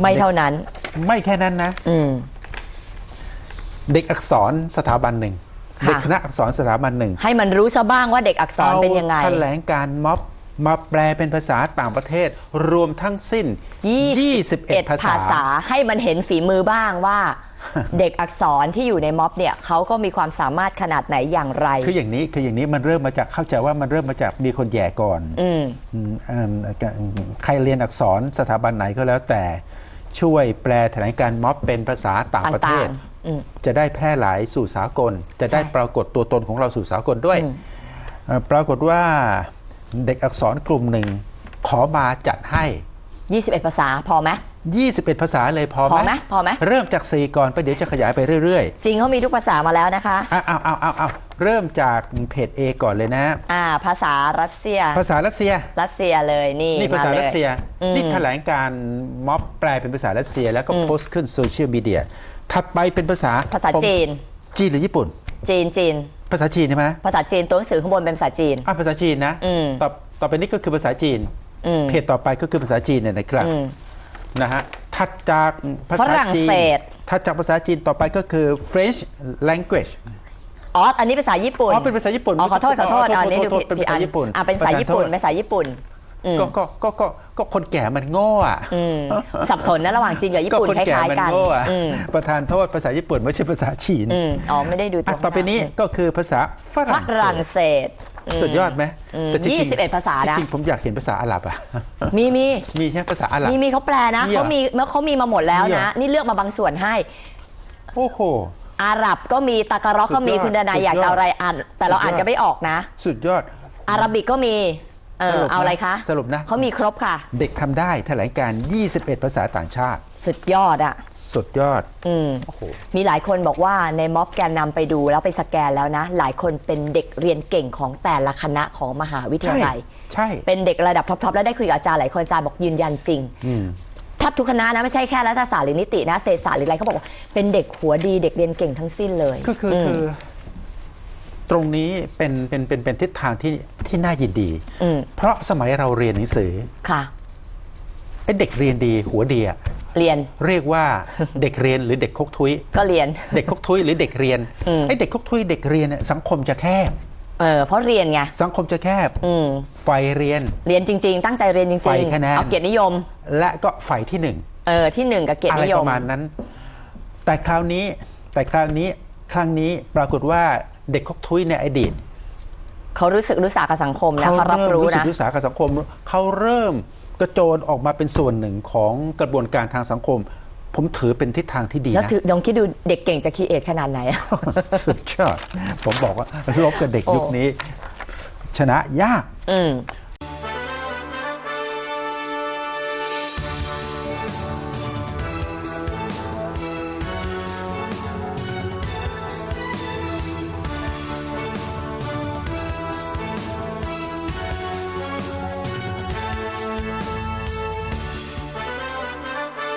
ไม่เท่านั้น ไม่แค่นั้นนะอืมเด็กอักษรสถาบันหนึ่งค่ะเด็กคณะอักษรสถาบันหนึ่งให้มันรู้ซะบ้างว่าเด็กอักษรเป็นยังไงอาแถลงการม็อบมาแปลเป็นภาษาต่างประเทศรวมทั้งสิ้น 21 ภาษา ให้มันเห็นฝีมือบ้างว่า เด็กอักษรที่อยู่ในม็อบเนี่ยเขาก็มีความสามารถขนาดไหนอย่างไร คืออย่างนี้คืออย่างนี้มันเริ่มมาจากเข้าใจว่ามันเริ่มมาจากมีคนแย่ก่อนอืมอืมอืมใครเรียนอักษรสถาบันไหนก็แล้วแต่ช่วยแปลแถลงการม็อบเป็นภาษาต่างประเทศต่างๆอืมจะได้แพร่หลายสู่สากล จะได้ใช่ปรากฏตัวตนของเราสู่สากลด้วยเอ่อปรากฏว่าเด็กอักษรกลุ่มหนึ่งขอมาจัดให้ 21 ภาษาพอไหม 21 ภาษาเลยพอพอไหมพอไหมเริ่มจาก 4 ก่อนไปเดี๋ยวจะขยายไปเรื่อยจริงเขามีทุกภาษามาแล้วนะคะๆเอาเอาเอาเอาเอาเริ่มจากเพจ A ก่อนเลยนะ อ่า ภาษารัสเซีย ภาษารัสเซีย รัสเซียเลยนี่นี่ภาษาลรัสเซียอืมนี่แถลงการม็อบแปลเป็นภาษารัสเซีย แล้วก็โพสต์ขึ้นโซเชียลมีเดีย ถัดไปเป็นภาษา ภาษาจีน จีนหรือญี่ปุ่น จีนจีน ภาษาจีนใช่ไหมภาษาจีนตัวหนังสือข้างบนเป็นภาษาจีน อะภาษาจีนนะอืมต่อต่อไปนี้ก็คือภาษาจีนอืมเพจต่อไปก็คือภาษาจีนเนี่ยนะครับอืม นะฮะถัดจากภาฝษารั่งจีนเศส ถัดจากภาษาจีนต่อไปก็คือ French language อ๋อ อันนี้ภาษาญี่ปุ่น อ๋อ เป็นภาษาญี่ปุ่น อ๋อ ขอโทษ ขอโทษอ๋ออันนี้โทษดูโทษผิดเป็นผิดภาษาอันญี่ปุ่น อ่าเป็นภาษาญี่ปุ่นประธานโทษภาษาญี่ปุ่นอืมก็ก็ ก็ ก็ ก็คนแก่มันโง่อะอืมสับสนนะระหว่างจีนกับญี่ปุ่นก็คนคแก่ล้ายมันๆกันโง่อะอืมประธานโทษภาษาญี่ปุ่นไม่ใช่ภาษาจีนอืมอ๋อ ไม่ได้ดูตรอะงต่อไปนี้ก็คือภาษาฝฝรั่งรั่งเศสเศ สสุดยอดไหมอืมแต่จริงๆยี่สิบเอ็ดภาษานะจริงๆผมอยากเห็นภาษาอาหรับอะมีมีมีใช่ไหมภาษาอาหรับมีมีเขาแปลนะมีเหรอเขามีเมื่อเขามีมาหมดแล้วมีเหรนะอนี่เลือกมาบางส่วนให้โอ้โหอาหรับก็มีตากะร็อกก็มีสุดยอดคุณดนายสุดยอดอยากจะเอาอะไรอ่าน แต่เราสุดยอดอ่านกันไม่ออกนะ สุดยอดอาราบิกก็มี เอสอรุปนะเอาอะไรคะสรุปนะ เขามีครบค่ะ เด็กทำได้แถลงการ 21 ภาษาต่างชาติ สุดยอดอะ สุดยอด อืม โอ้โห มีหลายคนบอกว่าในม็อบแกนนำไปดูแล้วไปสแกนแล้วนะ หลายคนเป็นเด็กเรียนเก่งของแต่ละคณะของมหาวิทยาลัย ใช่ เป็นเด็กระดับท็อปๆแล้วได้คุยกับอาจารย์หลายคนอาจารย์บอกยืนยันจริงอืมแทบทุกคณะนะไม่ใช่แค่รัฐศาสตร์หรือนิตินะเศรษฐศาสตร์หรืออะไรเขาบอกว่าเป็นเด็กหัวดีเด็กเรียนเก่งทั้งสิ้นเลยก็คืออม คือ ตรงนี้เป็นเป็นเป็นเป็นทิศทางที่ ที่น่ายินดี อืมเพราะสมัยเราเรียนหนังสือค่ะ ไอ้เด็กเรียนดีหัวดีอะเรียนเรียกว่าเด็กเรียนหรือเด็กคกทุย ก็เรียน เด็กคกทุยหรือเด็กเรียนอืม ไอ้เด็กคกทุยเด็กเรียนเนี่ยสังคมจะแคบ เออเพราะเรียนไงสังคมจะแคบอืมไฟเรียน เรียนจริง ๆ ตั้งใจเรียนจริไฟงคะแนน เอาเกียรตินิยมและก็ไฟที่หนึ่ง เออที่หนึ่งกับเกียรอะติไรนิยปม ระมาณนั้น แต่คราวนี้แต่คราวนี้ครั้งนี้ปรากฏว่าเด็กคกทุยในอดีต เขารู้สึกรู้สากับสังคมนะเขารับเริ่มรู้รู้สึกนะรู้สากับสังคม เขาเริ่มกระโจนออกมาเป็นส่วนหนึ่งของกระบวนการทางสังคม ผมถือเป็นทิศทางที่ดีแล้วนะถือลองคิดดูเด็กเก่งจะคีเอทขนาดไหนอะสุดยอดผมบอกว่าลบกับเด็กโอ้ยุคนี้ ชนะยาก อืม